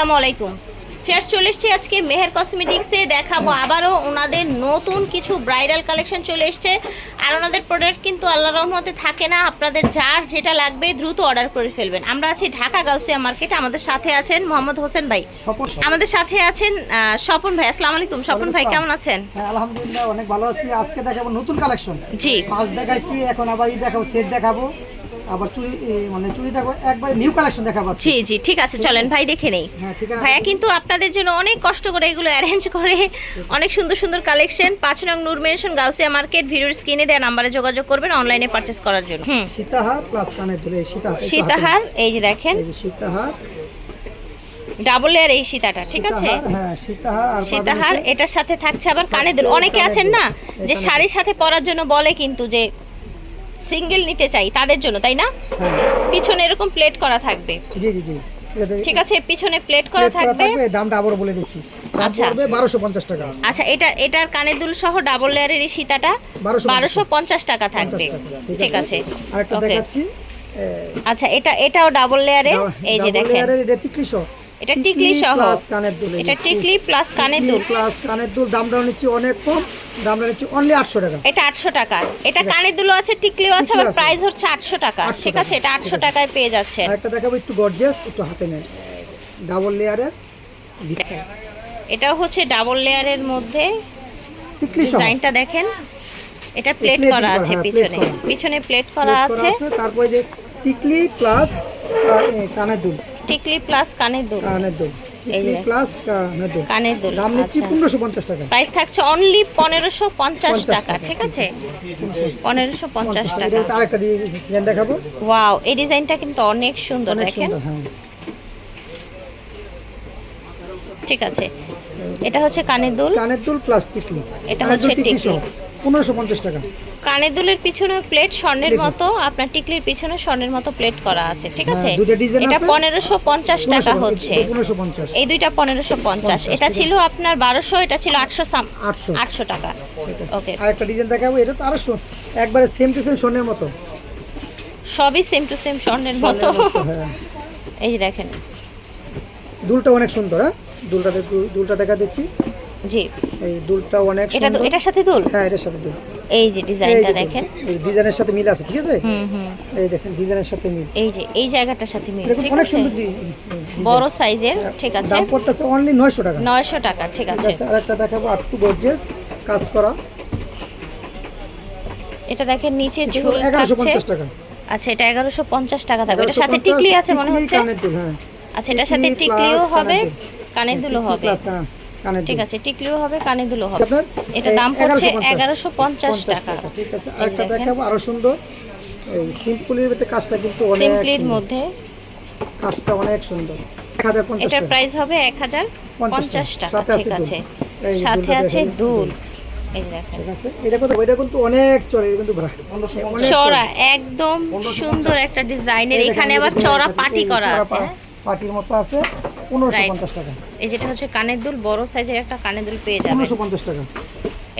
আসসালামু আলাইকুম। ফের চলে এসছি আজকে মেহের কসমেটিক্সে দেখাবো আবারও ওনাদের নতুন কিছু ব্রাইডাল কালেকশন চলে এসছে। আর ওনাদের প্রোডাক্ট কিন্তু আল্লাহ রহমতে থাকে না আপনাদের যার যেটা লাগবে দ্রুত অর্ডার করে ফেলবেন। আমরা আছি ঢাকা গাউসিয়া মার্কেট আমাদের সাথে আছেন মোহাম্মদ হোসেন ভাই। আমাদের সাথে আছেন স্বপন ভাই। আসসালামু আলাইকুম স্বপন ভাই কেমন আছেন? হ্যাঁ আলহামদুলিল্লাহ অনেক ভালো আছি। আজকে দেখাবো নতুন কালেকশন জি। দেখাইছি এখন আবার দেখাবো সেট দেখাবো। আবার চুড়ি মানে চুড়ি দেখাবো একবার নিউ কালেকশন দেখাবো। জি জি ঠিক আছে চলেন ভাই দেখে নেই। হ্যাঁ ভাইয়া কিন্তু আপনাদের জন্য অনেক কষ্ট করে এগুলো অ্যারেঞ্জ করে অনেক সুন্দর সুন্দর কালেকশন পাঁচ নং নূর মেনশন গাউসিয়া মার্কেট ভিডিওর স্ক্রিনে দেওয়া নাম্বারে যোগাযোগ করবেন অনলাইনে পারচেস করার জন্য। সীতাহার প্লাস কানের ধরে সীতাহার সীতাহার এই যে দেখেন। এই যে সীতাহার। ডাবল লেয়ার এই সীতাটা ঠিক আছে? সীতাহার, হ্যাঁ এটার সাথে থাকছে আবার কানে দুল অনেকে আছেন না যে শাড়ির সাথে পরার জন্য বলে কিন্তু যে সিঙ্গেল নিতে চাই তাদের জন্য তাই না? হ্যাঁ। পিছনে এরকম প্লেট করা থাকবে। জি জি জি। ঠিক আছে। পিছনে প্লেট করা থাকবে। দামটা আবার বলে দিচ্ছি। আচ্ছা। টাকা। আচ্ছা এটা এটার কানের দুল সহ ডাবল লেয়ারের এই সীতাটা 1250 বারোশো পঞ্চাশ টাকা থাকবে। ঠিক আছে। আরেকটা দেখাচ্ছি। আচ্ছা এটা এটাও ডাবল লেয়ারে এই যে ডাবল দেখেন। লেয়ারের এটা টিকলি সহ। এটা টিকলি সহ। কানের দুল এটা টিকলি প্লাস কানের দুল। প্লাস কানের দুল দামটা নিচ্ছি অনেক কম দামটা নিচ্ছি অনলি আটশো টাকা। এটা আটশো টাকা। এটা কানের দুলো আছে টিকলিও আছে আবার প্রাইস হচ্ছে আটশো টাকা। 800 ঠিক আছে এটা আটশো ঠিক আছে। টাকায় পেয়ে যাচ্ছেন আরেকটা দেখাবো একটু গর্জিয়াস একটু হাতে নেন। ডাবল লেয়ারের দেখেন এটাও হচ্ছে ডাবল লেয়ারের মধ্যে। টিকলি সহ। ডিজাইনটা দেখেন। এটা প্লেট করা আছে হ্যাঁ, পিছনে। পিছনে প্লেট করা আছে। তারপরে যে টিকলি প্লাস কানের দুল। টিকলি প্লাস কানের দুল। কানের দুল। প্লাস কানের দুল। দাম নিচ্ছি আচ্ছা। টাকা। প্রাইস থাকছে অনলি পনেরোশো পঞ্চাশ টাকা টাকা, ঠিক আছে? পনেরোশো। পঞ্চাশ টাকা টাকা। এটা আরেকটা ডিজাইন দেখাবো। ওয়াও এই ডিজাইনটা কিন্তু অনেক সুন্দর দেখেন। হ্যাঁ। ঠিক আছে। এটা হচ্ছে কানের দুল। কানের দুল প্লাস টিকলি এটা হচ্ছে টিকলি। পনেরোশো পঞ্চাশ টাকা। কানের দুলের পিছনে প্লেট স্বর্ণের মতো আপনার টিকলির পিছনে স্বর্ণের মতো প্লেট করা আছে ঠিক হ্যাঁ, আছে? এটা। পনেরোশো পঞ্চাশ টাকা হচ্ছে। এই দুইটা পনেরোশো পঞ্চাশ। এটা ছিল আপনার বারোশো এটা ছিল আটশো সাম আটশো। টাকা। ওকে আরেকটা ডিজাইন দেখাবো এটা তো আরও একবারে সেম টু সেম স্বর্ণের মতো। সবই সেম টু সেম স্বর্ণের মতো। হ্যাঁ। এই দেখেন। দুলটা অনেক সুন্দর হ্যাঁ? দুলটা দুলটা দেখা দিচ্ছি। জি। এই দুলটা অনেক এটা তো এটার সাথে দুল? হ্যাঁ এটার সাথে দুল। এই যে ডিজাইনটা দেখেন। এই ডিজাইনের সাথে মিল আছে ঠিক আছে? হুম হুম। এই দেখেন ডিজাইনের সাথে মিল। এই যে এই জায়গাটার সাথে মিল ঠিক অনেক আছে? সুন্দর বড় সাইজের ঠিক আছে? দাম পড়তেছে অনলি নয়শো টাকা। নয়শো টাকা ঠিক আছে। আছে আরেকটা দেখাবো আর টু গর্জেস কাজ করা। এটা দেখেন নিচে ঝুল থাকছে। টাকা। আচ্ছা এটা এগারোশো পঞ্চাশ টাকা থাকবে এটা সাথে 1150 টিকলি আছে মনে হচ্ছে? হ্যাঁ। আচ্ছা এটার সাথে টিকলিও হবে কানের দুল। দুলও হবে। ঠিক আছে টিকলিও হবে কানের দুলও হবে। আপনার এটা দাম পড়ছে 1150 এগারোশো পঞ্চাশ টাকা। ঠিক আছে। আরেকটা দেখাবো আরও সুন্দর। এই সিম্পলের ভিতরে কাজটা কিন্তু অনেক সিম্পলির মধ্যে। কাজটা অনেক সুন্দর। এটার প্রাইস হবে এক হাজার পঞ্চাশ টাকা। ঠিক আছে। দুল। সাথে আছে দুল। এই যে দেখেন। ঠিক আছে। এটা কত এটা কিন্তু অনেক চলে এটা কিন্তু ভরা- অনেক চড়া। একদম সুন্দর একটা ডিজাইনের এখানে আবার চড়া পাটি করা আছে? পাটির মতো আছে। পনেরোশো. পঞ্চাশ টাকা। এই যেটা হচ্ছে কানের দুল বড় সাইজের একটা কানের দুল পেয়ে যাবেন। পনেরোশো পঞ্চাশ টাকা।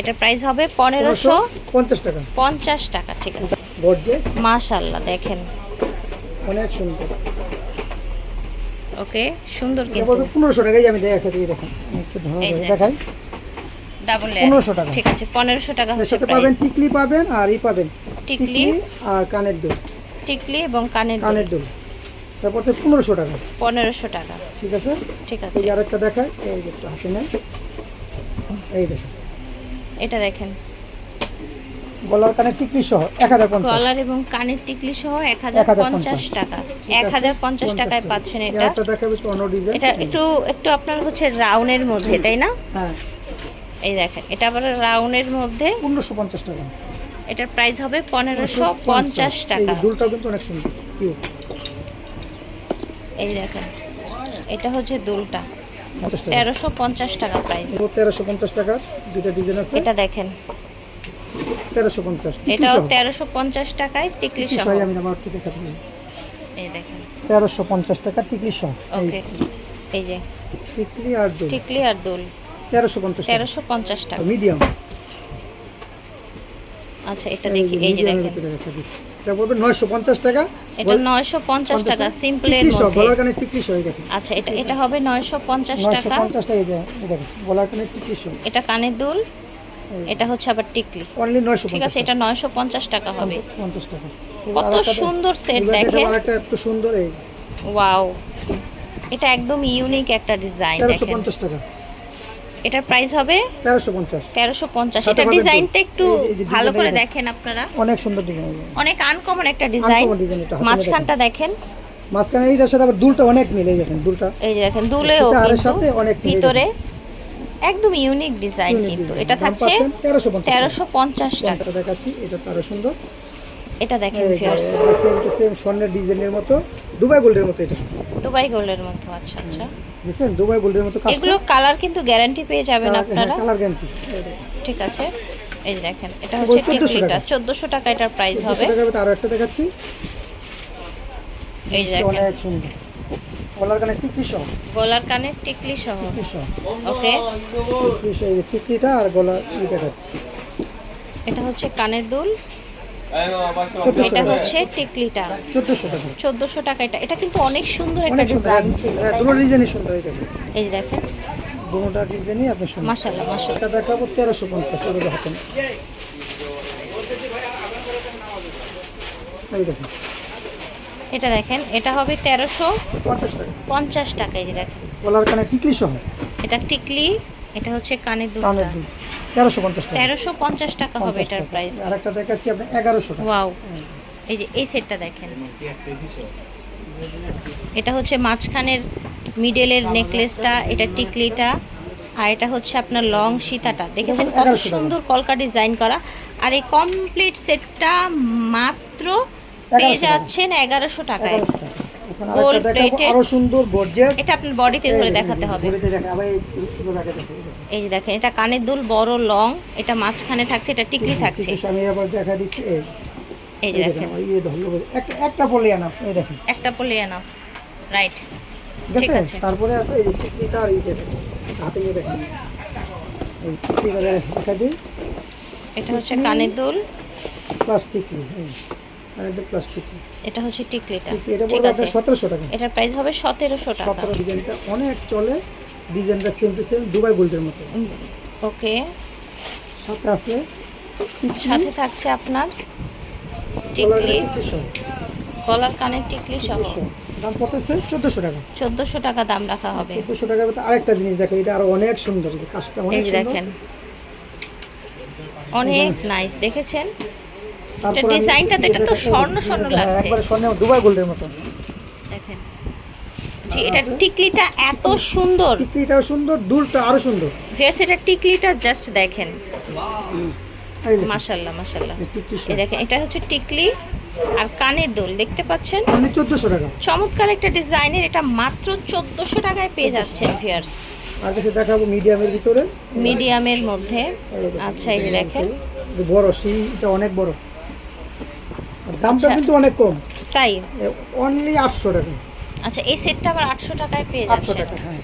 এটার প্রাইস হবে পনেরোশো পনেরোশো পঞ্চাশ টাকা। পঞ্চাশ টাকা ঠিক আছে। গর্জেস মাশাল্লাহ দেখেন। অনেক সুন্দর। ওকে সুন্দর এটা কিন্তু। পনেরোশো টাকাই আমি দেখাতে দেখেন। একটু দেখাই। ডাবল 1500 টাকা। ঠিক আছে পনেরোশো টাকা সাথে পাবেন টিকলি পাবেন আর ই পাবেন। টিকলি। আর কানের দুল। টিকলি এবং কানের কানের দুল। তারপর তো পনেরোশো টাকা। পনেরোশো টাকা। ঠিক আছে? ঠিক আছে। এই আরেকটা দেখায় এই যে হাতে নেয় এই দেখেন। এটা দেখেন। গলার কানে টিকলি সহ এক হাজার পঞ্চাশ। কলার এবং কানের টিকলি সহ এক হাজার পঞ্চাশ টাকা। এক হাজার পঞ্চাশ টাকায় পাচ্ছেন এটা। আরেকটা দেখাবে একটু অন্য ডিজাইন এটা একটু একটু আপনার হচ্ছে রাউনের মধ্যে তাই না? হ্যাঁ। এই দেখেন এটা আবার রাউনের মধ্যে। পনেরোশো পঞ্চাশ টাকা। এটার প্রাইস হবে পনেরোশো পঞ্চাশ। টাকা। যে দুলটাও কিন্তু অনেক সুন্দর। এই দেখেন এটা হচ্ছে দুলটা। তেরোশো পঞ্চাশ টাকা প্রাইস তেরোশো পঞ্চাশ টাকা দুটো ডিজাইন আছে। এটা দেখেন। তেরোশো পঞ্চাশ এটাও তেরোশো পঞ্চাশ টাকায় টিকলি সহ। আমি আমার একটু দেখাচ্ছি। এই দেখেন। তেরোশো পঞ্চাশ টাকা টিকলি সহ। ওকে এই যে। টিকলি আর দুল। টিকলি আর দুল। তেরোশো পঞ্চাশ তেরোশো পঞ্চাশ টাকা। মিডিয়াম আচ্ছা এটা দেখি এই যে দেখেন। এটা পড়বে নয়শো পঞ্চাশ টাকা। এটা নয়শো পঞ্চাশ টাকা সিম্পলের টিকলি সহ মধ্যে। গলার কানে টিকলি সহ এই দেখেন আচ্ছা এটা এটা হবে নয়শো পঞ্চাশ নয়শো টাকা পঞ্চাশ টাকা এই দেখেন গলার কানে টিকলি এটা কানের দুল এটা হচ্ছে আবার টিকলি। অনলি নয়শো ঠিক আছে এটা নয়শো পঞ্চাশ টাকা হবে। পঞ্চাশ টাকা। কত সুন্দর set দেখেন। একটা একটু সুন্দর এই। ওয়াও। এটা একদম ইউনিক একটা ডিজাইন দেখেন। পঞ্চাশ টাকা। এটার প্রাইস হবে তেরোশো পঞ্চাশ। তেরোশো পঞ্চাশ। সাথে এটা ডিজাইনটা একটু এই এই ভালো করে দেখেন। আপনারা। অনেক সুন্দর ডিজাইন অনেক আনকমন একটা ডিজাইন এটা, মাঝখানটা দেখেন। মাঝখানে এইটার সাথে আবার দুলটা অনেক মিলে দেখেন দুলটা। এই যে দেখেন দুলেও সেটা আরের সাথে অনেক ভিতরে একদম ইউনিক ডিজাইন কিন্তু। এটা থাকছে তেরোশো পঞ্চাশ তেরোশো পঞ্চাশ টাকা। টাকা দেখাচ্ছি এটা তারও সুন্দর। এটা দেখেন এই যে, সেম টু সেম স্বর্ণের ডিজাইনের মতো দুবাই গোল্ডের মতো এটা। দুবাই গোল্ডের মতো আচ্ছা আচ্ছা। দেখছেন? দুবাই গোল্ডের মতো কাজ এগুলো কালার কিন্তু গ্যারান্টি পেয়ে যাবেন আপনারা। কালার গ্যারান্টি ঠিক আছে। এই যে দেখেন এটা এটা হচ্ছে 1400 টিকলিটা টাকা। চোদ্দোশো টাকা এটার প্রাইস হবে। টাকা আরও একটা দেখাচ্ছি। এই যে দেখেন। অনেক সুন্দর। কলার কানে টিকলি সহ। গলার কানের টিকলি সহ। টিকলি সহ। ওকে। টিকলি সহ এই টিকলিটা আর গলা ই দেখাচ্ছি। এটা হচ্ছে কানের দুল। এটা হচ্ছে টিকলিটা। চোদ্দশো টাকা। এটা। এটা কিন্তু অনেক সুন্দর একটা ডিজাইন ছিল হ্যাঁ, সুন্দর এই এই যে দেখেন। ডিজাইনই আপনি সুন্দর। মাশাল্লাহ মাশাল্লাহ এটা দেখাবো তেরোশো পঞ্চাশ এগুলো হাতে। এই দেখেন। এটা দেখেন এটা হবে তেরোশো পঞ্চাশ টাকা। পঞ্চাশ টাকা এই যে দেখেন। কলার কানে টিকলি সহ। এটা টিকলি এটা হচ্ছে কানের কানের দুল। তেরোশো পঞ্চাশ টাকা। তেরোশো পঞ্চাশ টাকা হবে এটার প্রাইস। আর একটা দেখাচ্ছি আপনি এগারোশো টাকা। ওয়াও। এই যে এই সেটটা দেখেন। এটা হচ্ছে মাঝখানের মিডলের নেকলেসটা এটা টিকলিটা আর এটা হচ্ছে আপনার লং সীতাটা। দেখেছেন কত সুন্দর কলকা ডিজাইন করা। আর এই কমপ্লিট সেটটা মাত্র পেয়ে যাচ্ছেন এগারোশো টাকায়। আরও সুন্দর গর্জিয়াস এটা আপনার বডিতে ধরে দেখাতে হবে। দেখা আবার এই এই। এই যে দেখেন এটা কানের দুল বড় লং এটা মাঝখানে থাকছে এটা টিকলি থাকছে। কিছু আমি আবার দেখা দিচ্ছি এই। এই এই যে দেখেন ইয়ে ধরলো একটা একটা আনা এই দেখেন। একটা পলে এনাফ রাইট ঠিক আছে। তারপরে আছে এই টিকলিটা আর এই দেখেন হাতে নিয়ে দেখেন। এই টিকলিটা দেখা দিই এটা হচ্ছে কানের দুল। প্লাস্টিকলি আর একদম প্লাস্টিকলি এটা হচ্ছে টিকলিটা। এটা পড়বে আছে আপনার সতেরোশো টাকা। এটার প্রাইস হবে সতেরোশো টাকা। সতেরো ডিজাইনটা অনেক চলে। ডিজাইনটা সেম টু সেম দুবাই গোল্ডের মতো। ওকে সাথে আছে সাথে থাকছে আপনার কলার টিকলি সহ। কানের টিকলি সহ। দাম পড়তেছে চোদ্দোশো টাকা। চোদ্দোশো টাকা দাম রাখা হবে। চোদ্দোশো টাকার মধ্যে আরেকটা জিনিস দেখো এটা আরও অনেক সুন্দর কাজটা অনেক সুন্দর। দেখেন। অনেক নাইস দেখেছেন? ডিজাইনটা তো এটা তো স্বর্ণ স্বর্ণ হ্যাঁ, লাগছে। একবারে স্বর্ণের দুবাই গোল্ডের মতো। এটা টিকলিটা এত সুন্দর। টিকলিটাও সুন্দর দুলটা আরও সুন্দর। ফের সেটা টিকলিটা জাস্ট দেখেন। মাশাল্লাহ মাশাল্লাহ এই দেখেন এটা হচ্ছে টিকলি আর কানের দুল দেখতে পাচ্ছেন? চোদ্দোশো টাকা। চমৎকার একটা ডিজাইনের এটা মাত্র চোদ্দোশো টাকায় পেয়ে যাচ্ছেন ভিয়ার্স আর কাছে দেখাবো মিডিয়ামের ভিতরে। মিডিয়ামের মধ্যে। আচ্ছা এই যে দেখেন। এটা বড় সিটা অনেক বড়। দামটা আচ্ছা। কিন্তু অনেক কম। তাই? অনলি আটশো টাকা। আচ্ছা এই সেটটা আবার আটশো টাকায় পেয়ে যাচ্ছে। যাচ্ছেন টাকা হ্যাঁ।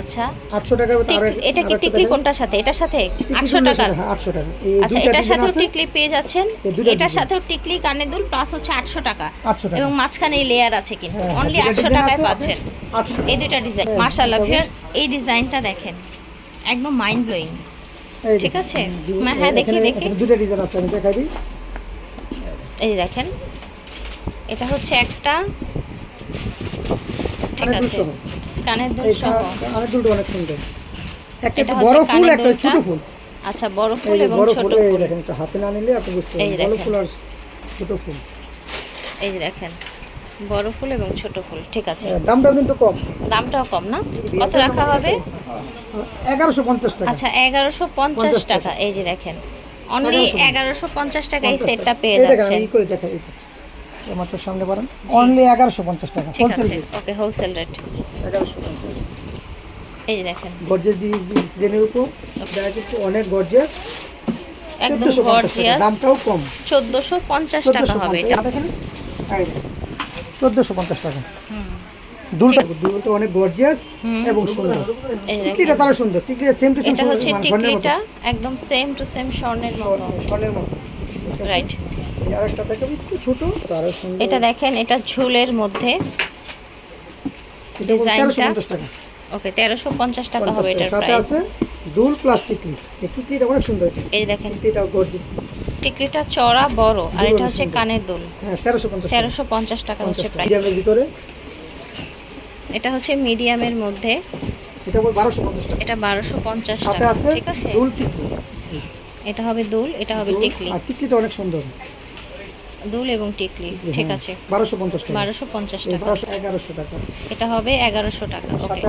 আচ্ছা। আটশো টাকার মধ্যে আরও টিকলি- এটা কি টিকলি কোনটার সাথে? এটার সাথে? আটশো টাকা আটশো টাকা এই আচ্ছা এটার সাথেও টিকলি পেয়ে যাচ্ছেন। এটার সাথেও টিকলি কানের দুল প্লাস হচ্ছে আটশো টাকা। এবং মাঝখানে লেয়ার আছে কিন্তু। হ্যাঁ, অনলি দুইটা আটশো design টাকায় পাচ্ছেন। এই দুইটা ডিজাইন হ্যাঁ, মাশাআল্লাহ ভিউয়ার্স এই ডিজাইনটা দেখেন। একদম মাইন্ড ব্লোয়িং ঠিক আছে? হ্যাঁ, দেখি, দেখি। দুইটা ডিজাইন আছে আমি দেখাই দিই। এই দেখেন। এটা হচ্ছে একটা ঠিক আছে। কানের দুল সহ। অনেক দুলটা অনেক সুন্দর। একটা বড় ফুল একটা ছোট ফুল। আচ্ছা বড় ফুল এবং ছোট ফুল এই দেখেন হাতে না নিলে আপনি বুঝতে পারবেন। বড় ফুল আর ছোট ফুল। এই যে দেখেন বড় ফুল এবং ছোট ফুল। ঠিক আছে। হ্যাঁ, দামটাও কিন্তু কম। দামটাও কম না? কত রাখা হবে? এগারোশো পঞ্চাশ টাকা। আচ্ছা এগারোশো পঞ্চাশ টাকা। এই যে দেখেন অনলি এগারোশো পঞ্চাশ। টাকা এই 50 সেটটা। পেয়ে যাচ্ছেন। মাত্র সামনে বাড়ান। অনলি এগারোশো পঞ্চাশ টাকা। ঠিক হোলসেল আছে ওকে হোলসেল রেট এগারোশো পঞ্চাশ। এই দেখেন। গর্জেস ডিজাইনের উপর দেখা কিন্তু অনেক গর্জেস একদম গর্জিয়াস দামটাও কম। চোদ্দোশো পঞ্চাশ টাকা হবে এটা। দেখেন। চোদ্দোশো পঞ্চাশ টাকা। হুম। দুলটা দুলটা অনেক গর্জিয়াস হুম। এবং সুন্দর। টিকলিটা তারা সুন্দর। টিকলিটা সেম টু সেম এটা হচ্ছে টিকলিটা একদম সেম টু সেম স্বর্ণের মতো। স্বর্ণের মতো। রাইট এই আরেকটা দেখাবো একটু ছোট আরও সুন্দর। এটা দেখেন এটা ঝোলের মধ্যে ডিজাইনটা। ওকে তেরোশো পঞ্চাশ টাকা হবে এটার সাথে আছে দুল এই টিকলিটা অনেক সুন্দর। এই দেখেন। টিকলিটাও গর্জিয়াস টিকলিটা চড়া বড় আর এটা হচ্ছে কানের দুল। হ্যাঁ 1350 টাকা। তেরোশো পঞ্চাশ টাকা হচ্ছে প্রাইস মিডিয়ামের ভিতরে। এটা হচ্ছে মিডিয়ামের মধ্যে। এটা বল 1250 টাকা। এটা বারোশো পঞ্চাশ টাকা ঠিক আছে? দুল টিকলি। এটা হবে দুল এটা হবে টিকলি। আর টিকলিটা অনেক সুন্দর। দুল এবং টিকলি। ঠিক আছে। 1250 টাকা। বারোশো পঞ্চাশ টাকা। 1200 1100 টাকা। এটা হবে এগারোশো টাকা। ওকে